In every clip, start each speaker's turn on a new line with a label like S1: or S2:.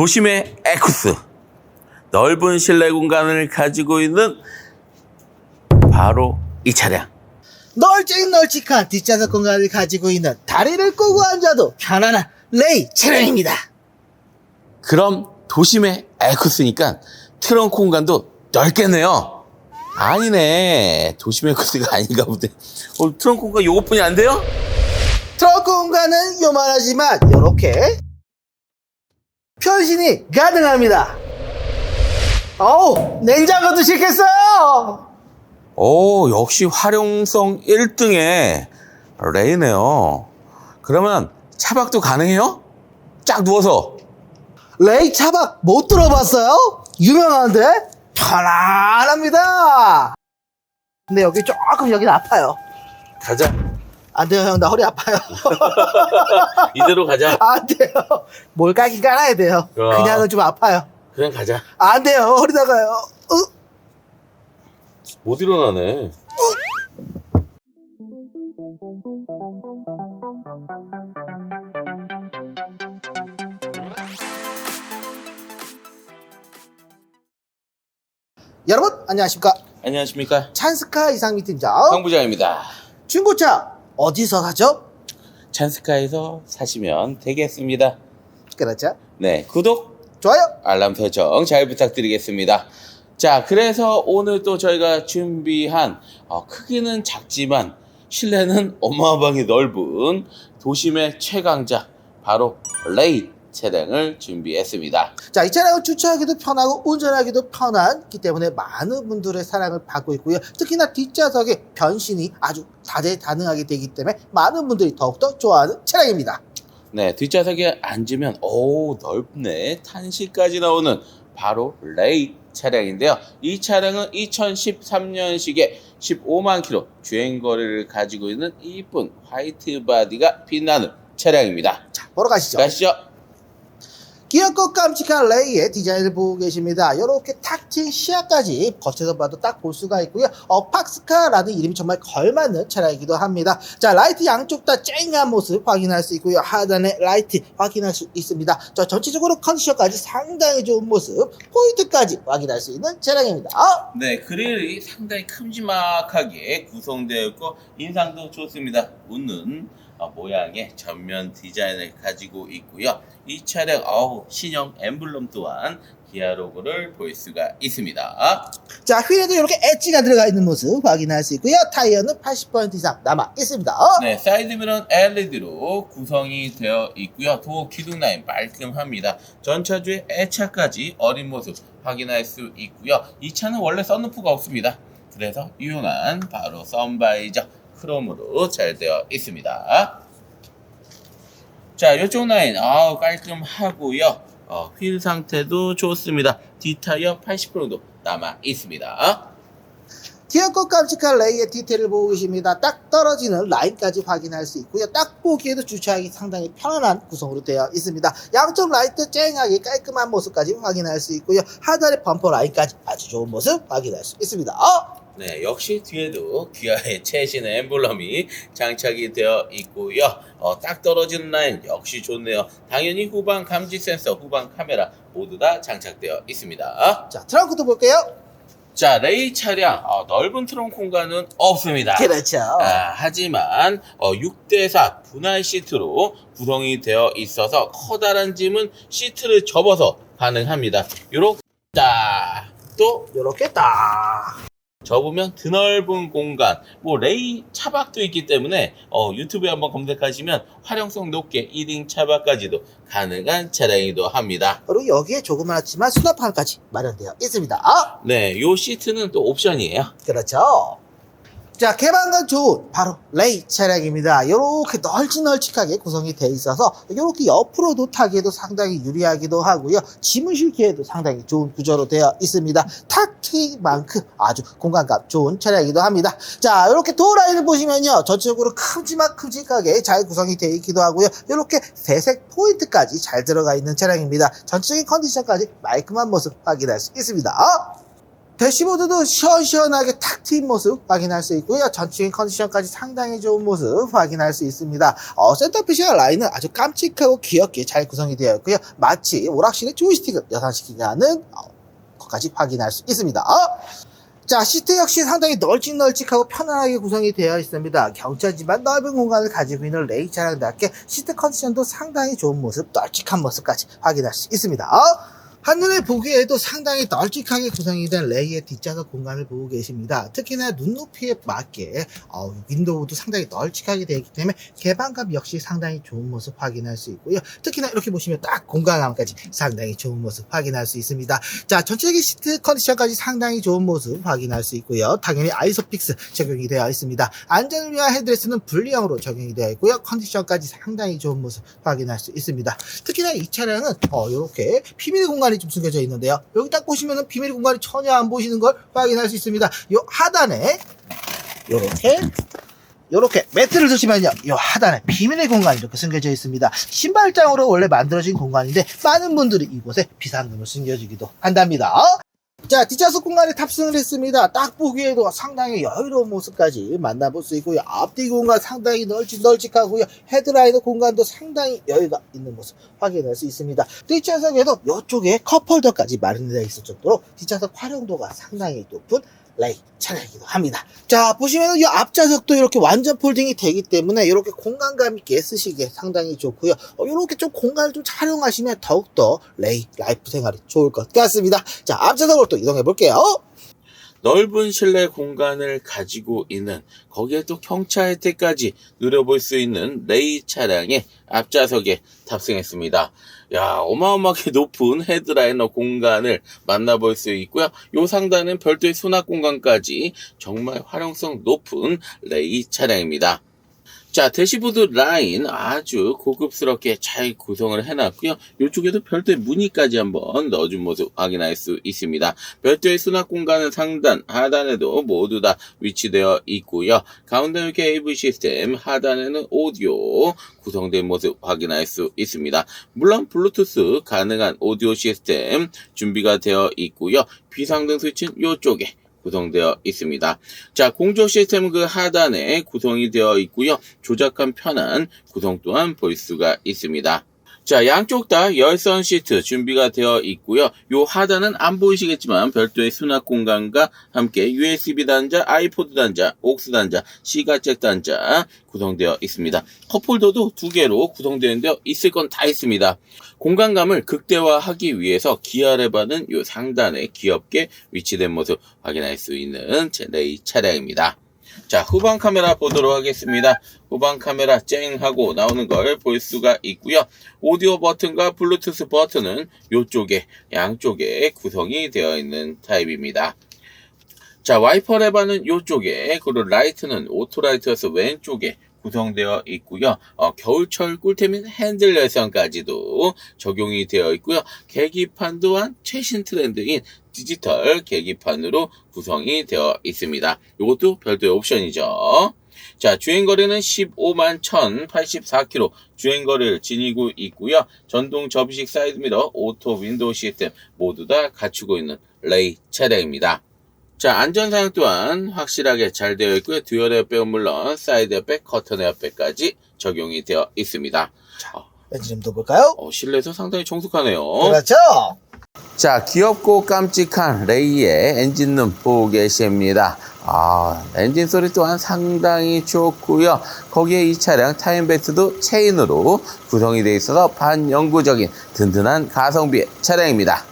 S1: 도심의 에쿠스. 넓은 실내 공간을 가지고 있는 바로 이 차량.
S2: 널찍널찍한 뒷좌석 공간을 가지고 있는 다리를 꼬고 앉아도 편안한 레이 차량입니다.
S1: 그럼 도심의 에쿠스니까 트렁크 공간도 넓겠네요. 아니네. 도심의 에쿠스가 아닌가 보네 어, 트렁크 공간 요것뿐이 안 돼요?
S2: 트렁크 공간은 요만하지만 이렇게 변신이 가능합니다. 어우 냉장고도 싣겠어요.
S1: 오, 역시 활용성 1등의 레이네요. 그러면 차박도 가능해요? 쫙 누워서.
S2: 레이 차박 못 들어봤어요? 유명한데 편안합니다. 근데 여기 조금 여긴 아파요.
S1: 가자.
S2: 안 돼요 형 나 허리 아파요.
S1: 이대로 가자.
S2: 안 돼요. 뭘 까긴 깔아야 돼요.
S1: 야.
S2: 그냥은 좀 아파요.
S1: 그냥 가자.
S2: 안 돼요 허리 나가요. 어?
S1: 못 일어나네.
S2: 여러분 안녕하십니까
S1: 안녕하십니까.
S2: 찬스카 이상미 팀장
S1: 황 부장입니다.
S2: 중고차 어디서 사죠?
S1: 찬스카에서 사시면 되겠습니다.
S2: 그렇죠
S1: 네, 구독,
S2: 좋아요
S1: 알람 설정 잘 부탁드리겠습니다. 자, 그래서 오늘 또 저희가 준비한 어, 크기는 작지만 실내는 어마어마하게 넓은 도심의 최강자 바로 레이 차량을 준비했습니다.
S2: 자 이 차량은 주차하기도 편하고 운전하기도 편하기 때문에 많은 분들의 사랑을 받고 있고요 특히나 뒷좌석의 변신이 아주 다재다능하게 되기 때문에 많은 분들이 더욱더 좋아하는 차량입니다
S1: 네, 뒷좌석에 앉으면 오 넓네 탄시까지 나오는 바로 레이 차량인데요. 이 차량은 2013년식의 15만 킬로 주행거리를 가지고 있는 이쁜 화이트 바디가 빛나는 차량입니다.
S2: 자 보러 가시죠
S1: 가시죠.
S2: 귀엽고 깜찍한 레이의 디자인을 보고 계십니다. 이렇게 탁 트인 시야까지 거쳐서 봐도 딱 볼 수가 있고요. 어, 팍스카라는 이름이 정말 걸맞는 차량이기도 합니다. 자, 라이트 양쪽 다 쨍한 모습 확인할 수 있고요. 하단에 라이트 확인할 수 있습니다. 자, 전체적으로 컨디션까지 상당히 좋은 모습, 포인트까지 확인할 수 있는 차량입니다. 아,
S1: 네, 그릴이 상당히 큼지막하게 구성되어 있고 인상도 좋습니다. 웃는 어, 모양의 전면 디자인을 가지고 있고요. 이 차량 어우, 신형 엠블럼 또한 기아 로고를 볼 수가 있습니다.
S2: 자, 휠에도 이렇게 엣지가 들어가 있는 모습 확인할 수 있고요. 타이어는 80% 이상 남아 있습니다. 어?
S1: 네, 사이드미러는 LED로 구성이 되어 있고요. 도어 기둥 라인 깔끔합니다. 전차주의 애차까지 어린 모습 확인할 수 있고요. 이 차는 원래 썬루프가 없습니다. 그래서 유용한 바로 썬바이저 크롬으로 잘 되어 있습니다. 자, 이쪽 라인 아우 깔끔하고요. 어, 휠 상태도 좋습니다. 뒷타이어 80% 정도 남아 있습니다.
S2: 귀엽고 깜찍한 레이의 디테일을 보고 계십니다. 딱 떨어지는 라인까지 확인할 수 있고요. 딱 보기에도 주차하기 상당히 편안한 구성으로 되어 있습니다. 양쪽 라이트 쨍하게 깔끔한 모습까지 확인할 수 있고요. 하단의 범퍼 라인까지 아주 좋은 모습 확인할 수 있습니다. 어?
S1: 네, 역시 뒤에도 기아의 최신 엠블럼이 장착이 되어 있고요. 어, 딱 떨어지는 라인 역시 좋네요. 당연히 후방 감지 센서, 후방 카메라 모두 다 장착되어 있습니다.
S2: 자, 트렁크도 볼게요.
S1: 자, 레이 차량 어, 넓은 트렁크 공간은 없습니다.
S2: 그렇죠.
S1: 아, 하지만 어, 6대4 분할 시트로 구성이 되어 있어서 커다란 짐은 시트를 접어서 가능합니다. 요렇게 또
S2: 이렇게 딱.
S1: 접으면 드넓은 공간, 뭐 레이 차박도 있기 때문에 어, 유튜브에 한번 검색하시면 활용성 높게 1인 차박까지도 가능한 차량이기도 합니다.
S2: 그리고 여기에 조그맣지만 수납판까지 마련되어 있습니다. 어?
S1: 네, 요 시트는 또 옵션이에요.
S2: 그렇죠. 자, 개방감 좋은 바로 레이 차량입니다. 이렇게 널찍널찍하게 구성이 되어 있어서 이렇게 옆으로도 타기에도 상당히 유리하기도 하고요. 짐을 싣기에도 상당히 좋은 구조로 되어 있습니다. 탁 트인 만큼 아주 공간감 좋은 차량이기도 합니다. 자, 이렇게 도어 라인을 보시면요. 전체적으로 큼지막큼직하게 잘 구성이 되어 있기도 하고요. 이렇게 회색 포인트까지 잘 들어가 있는 차량입니다. 전체적인 컨디션까지 말끔한 모습 확인할 수 있습니다. 대시보드도 시원시원하게 탁 트인 모습 확인할 수 있고요. 전체적인 컨디션까지 상당히 좋은 모습 확인할 수 있습니다. 어, 센터피시아 라인은 아주 깜찍하고 귀엽게 잘 구성이 되어 있고요. 마치 오락실의 조이스틱을 여산시키게 하는 어, 것까지 확인할 수 있습니다. 자, 시트 역시 상당히 널찍널찍하고 편안하게 구성이 되어 있습니다. 경차지만 넓은 공간을 가지고 있는 레이 차량답게 시트 컨디션도 상당히 좋은 모습, 널찍한 모습까지 확인할 수 있습니다. 한눈에 보기에도 상당히 널찍하게 구성이 된 레이의 뒷좌석 공간을 보고 계십니다. 특히나 눈높이에 맞게 어, 윈도우도 상당히 널찍하게 되어 있기 때문에 개방감 역시 상당히 좋은 모습 확인할 수 있고요. 특히나 이렇게 보시면 딱 공간감까지 상당히 좋은 모습 확인할 수 있습니다. 자, 전체적인 시트 컨디션까지 상당히 좋은 모습 확인할 수 있고요. 당연히 아이소픽스 적용이 되어 있습니다. 안전을 위한 헤드레스는 분리형으로 적용이 되어 있고요. 컨디션까지 상당히 좋은 모습 확인할 수 있습니다. 특히나 이 차량은 어, 이렇게 비밀 공간 이 좀 숨겨져 있는데요. 여기 딱 보시면은 비밀 공간이 전혀 안 보이시는 걸 확인할 수 있습니다. 요 하단에 요렇게 요렇게 매트를 드시면요 요 하단에 비밀의 공간이 이렇게 숨겨져 있습니다 신발장으로 원래 만들어진 공간인데 많은 분들이 이곳에 비상금을 숨겨주기도 한답니다 자 뒷좌석 공간에 탑승을 했습니다. 딱 보기에도 상당히 여유로운 모습까지 만나볼 수 있고요. 앞뒤 공간 상당히 널찍널찍하고요. 헤드라이너 공간도 상당히 여유가 있는 모습 확인할 수 있습니다. 뒷좌석에도 이쪽에 컵홀더까지 마련되어 있을 정도로 뒷좌석 활용도가 상당히 높은 레이 차량이기도 합니다. 자, 보시면 이 앞좌석도 이렇게 완전 폴딩이 되기 때문에 이렇게 공간감 있게 쓰시기에 상당히 좋고요. 어, 이렇게 좀 공간을 좀 활용하시면 더욱더 레이 라이프 생활이 좋을 것 같습니다. 자, 앞좌석으로 또 이동해 볼게요.
S1: 넓은 실내 공간을 가지고 있는 거기에 또 경차 혜택까지 누려볼 수 있는 레이 차량의 앞좌석에 탑승했습니다. 야 어마어마하게 높은 헤드라이너 공간을 만나볼 수 있고요. 요 상단은 별도의 수납 공간까지 정말 활용성 높은 레이 차량입니다. 자, 대시보드 라인 아주 고급스럽게 잘 구성을 해놨고요. 이쪽에도 별도의 무늬까지 한번 넣어준 모습 확인할 수 있습니다. 별도의 수납 공간은 상단, 하단에도 모두 다 위치되어 있고요. 가운데 이렇게 AV 시스템, 하단에는 오디오 구성된 모습 확인할 수 있습니다. 물론 블루투스 가능한 오디오 시스템 준비가 되어 있고요. 비상등 스위치는 이쪽에 구성되어 있습니다. 자, 공조 시스템은 그 하단에 구성이 되어 있고요. 조작한 편한 구성 또한 볼 수가 있습니다. 자, 양쪽 다 열선 시트 준비가 되어 있고요. 요 하단은 안 보이시겠지만 별도의 수납 공간과 함께 USB 단자, 아이포드 단자, 옥스 단자, 시가잭 단자 구성되어 있습니다. 컵홀더도 두 개로 구성되는데요. 있을 건 다 있습니다. 공간감을 극대화하기 위해서 기아레바는 요 상단에 귀엽게 위치된 모습 확인할 수 있는 제 레이 차량입니다. 자, 후방 카메라 보도록 하겠습니다. 후방 카메라 쨍 하고 나오는 걸 볼 수가 있고요. 오디오 버튼과 블루투스 버튼은 이쪽에 양쪽에 구성이 되어 있는 타입입니다. 자, 와이퍼 레바는 이쪽에, 그리고 라이트는 오토라이트여서 왼쪽에 구성되어 있고요. 어, 겨울철 꿀템인 핸들 열선까지도 적용이 되어 있고요. 계기판 또한 최신 트렌드인 디지털 계기판으로 구성이 되어 있습니다. 이것도 별도의 옵션이죠. 자, 주행거리는 15만 1084km 주행거리를 지니고 있고요. 전동 접이식 사이드미러, 오토 윈도우 시스템 모두 다 갖추고 있는 레이 차량입니다. 자, 안전사양 또한 확실하게 잘 되어 있고요. 듀얼 에어백은 물론 사이드 에어백, 커튼 에어백까지 적용이 되어 있습니다.
S2: 엔진음도 볼까요?
S1: 어, 실내에서 상당히 정숙하네요.
S2: 그렇죠.
S1: 자, 귀엽고 깜찍한 레이의 엔진룸 보고 계십니다. 아, 엔진 소리 또한 상당히 좋고요. 거기에 이 차량 타임벨트도 체인으로 구성이 되어 있어서 반영구적인 든든한 가성비의 차량입니다.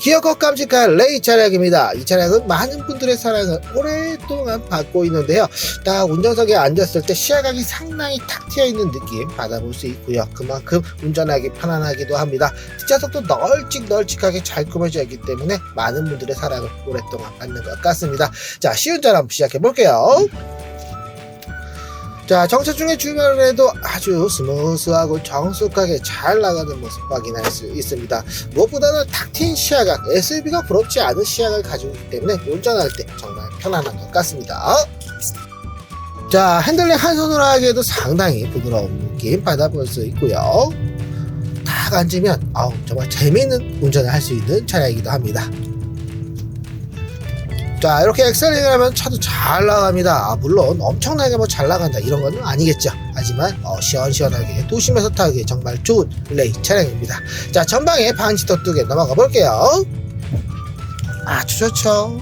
S2: 귀엽고 깜찍한 레이 차량입니다. 이 차량은 많은 분들의 사랑을 오랫동안 받고 있는데요. 딱 운전석에 앉았을 때 시야각이 상당히 탁 트여 있는 느낌 받아볼 수 있고요. 그만큼 운전하기 편안하기도 합니다. 뒷좌석도 널찍널찍하게 잘 꾸며져 있기 때문에 많은 분들의 사랑을 오랫동안 받는 것 같습니다. 자, 시운전 한번 시작해 볼게요. 자, 정차 중에 주변에도 아주 스무스하고 정숙하게 잘 나가는 모습 확인할 수 있습니다. 무엇보다는 탁 트인 시야각, SUV가 부럽지 않은 시야각을 가지고 있기 때문에 운전할 때 정말 편안한 것 같습니다. 자, 핸들링 한 손으로 하기에도 상당히 부드러운 느낌 받아볼 수 있고요. 딱 앉으면 아우 정말 재미있는 운전을 할 수 있는 차량이기도 합니다. 자 이렇게 엑셀링을 하면 차도 잘 나갑니다. 아, 물론 엄청나게 뭐 잘 나간다 이런 건 아니겠죠. 하지만 어, 시원시원하게 도심에서 타기에 정말 좋은 레이 차량입니다. 자 전방에 두개 넘어가 볼게요. 아주 좋죠.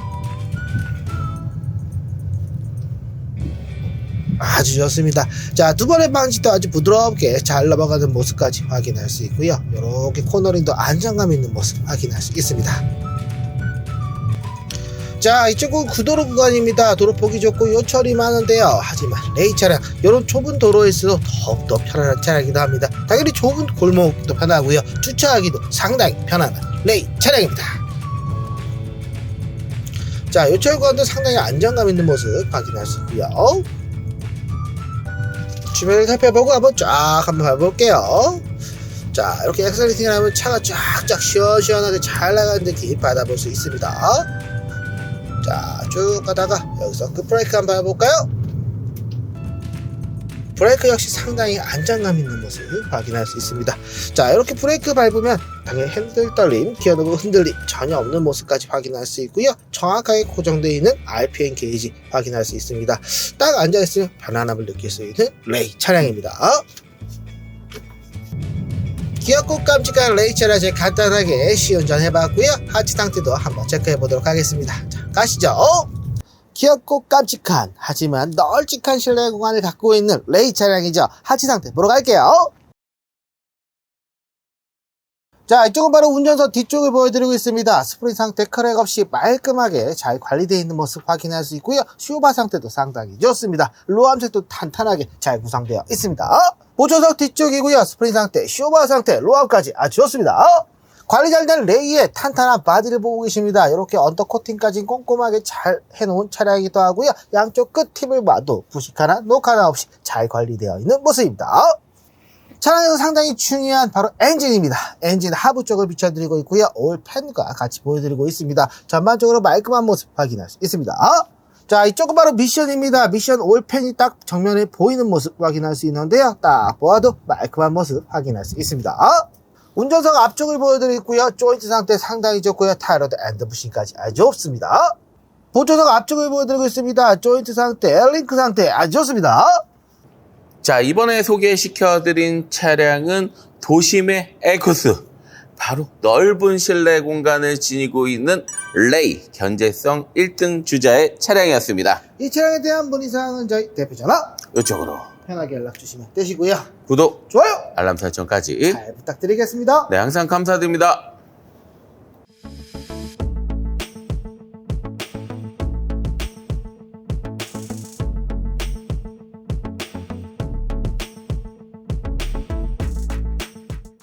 S2: 아주 좋습니다. 자 두 번의 방지턱 아주 부드럽게 잘 넘어가는 모습까지 확인할 수 있고요. 이렇게 코너링도 안정감 있는 모습 확인할 수 있습니다 자 이쪽은 구도로 구간입니다. 도로 보기 좋고 요철이 많은데요. 하지만 레이 차량 이런 좁은 도로에서도 더욱더 편안한 차량이기도 합니다. 당연히 좁은 골목도 편하고요. 주차하기도 상당히 편안한 레이 차량입니다. 자 요철 구간도 상당히 안정감 있는 모습 확인할 수 있고요. 주변을 살펴보고 한번 쫙 한번 봐볼게요. 자 이렇게 엑셀리팅을 하면 차가 쫙쫙 시원시원하게 잘 나가는 느낌 받아볼 수 있습니다 자, 쭉 가다가 여기서 그 브레이크 한번 해볼까요? 브레이크 역시 상당히 안정감 있는 모습 확인할 수 있습니다. 자, 이렇게 브레이크 밟으면 당연히 핸들 떨림, 기어 노브 흔들림 전혀 없는 모습까지 확인할 수 있고요. 정확하게 고정되어 있는 RPM 게이지 확인할 수 있습니다. 딱 앉아있으면 편안함을 느낄 수 있는 레이 차량입니다. 귀엽고 깜찍한 레이 차량 제 간단하게 시운전 해봤고요. 하체 상태도 한번 체크해 보도록 하겠습니다. 자, 가시죠. 귀엽고 깜찍한 하지만 널찍한 실내 공간을 갖고 있는 레이 차량이죠. 하체 상태 보러 갈게요. 자 이쪽은 바로 운전석 뒤쪽을 보여드리고 있습니다. 스프링 상태 크랙 없이 말끔하게 잘 관리되어 있는 모습 확인할 수 있고요. 쇼바 상태도 상당히 좋습니다. 로암색도 탄탄하게 잘 구성되어 있습니다. 보조석 뒤쪽이고요. 스프링 상태 쇼바 상태 로암까지 아주 좋습니다. 관리 잘 된 레이의 탄탄한 바디를 보고 계십니다. 이렇게 언더 코팅까지 꼼꼼하게 잘 해놓은 차량이기도 하고요. 양쪽 끝 팁을 봐도 부식 하나 녹 하나 없이 잘 관리되어 있는 모습입니다 차량에서 상당히 중요한 바로 엔진입니다. 엔진 하부 쪽을 비춰드리고 있고요. 올 팬과 같이 보여드리고 있습니다. 전반적으로 말끔한 모습 확인할 수 있습니다. 자, 이쪽은 바로 미션입니다. 미션 올 팬이 딱 정면에 보이는 모습 확인할 수 있는데요. 딱 보아도 말끔한 모습 확인할 수 있습니다. 운전석 앞쪽을 보여드리고요. 조인트 상태 상당히 좋고요. 타이어드 엔드 부싱까지 아주 좋습니다. 보조석 앞쪽을 보여드리고 있습니다. 조인트 상태, 링크 상태 아주 좋습니다.
S1: 자, 이번에 소개시켜드린 차량은 도심의 에코스. 바로 넓은 실내 공간을 지니고 있는 레이 견제성 1등 주자의 차량이었습니다.
S2: 이 차량에 대한 문의사항은 저희 대표 전화
S1: 이쪽으로
S2: 편하게 연락 주시면 되시고요.
S1: 구독,
S2: 좋아요.
S1: 알람 설정까지.
S2: 잘 부탁드리겠습니다.
S1: 네, 항상 감사드립니다.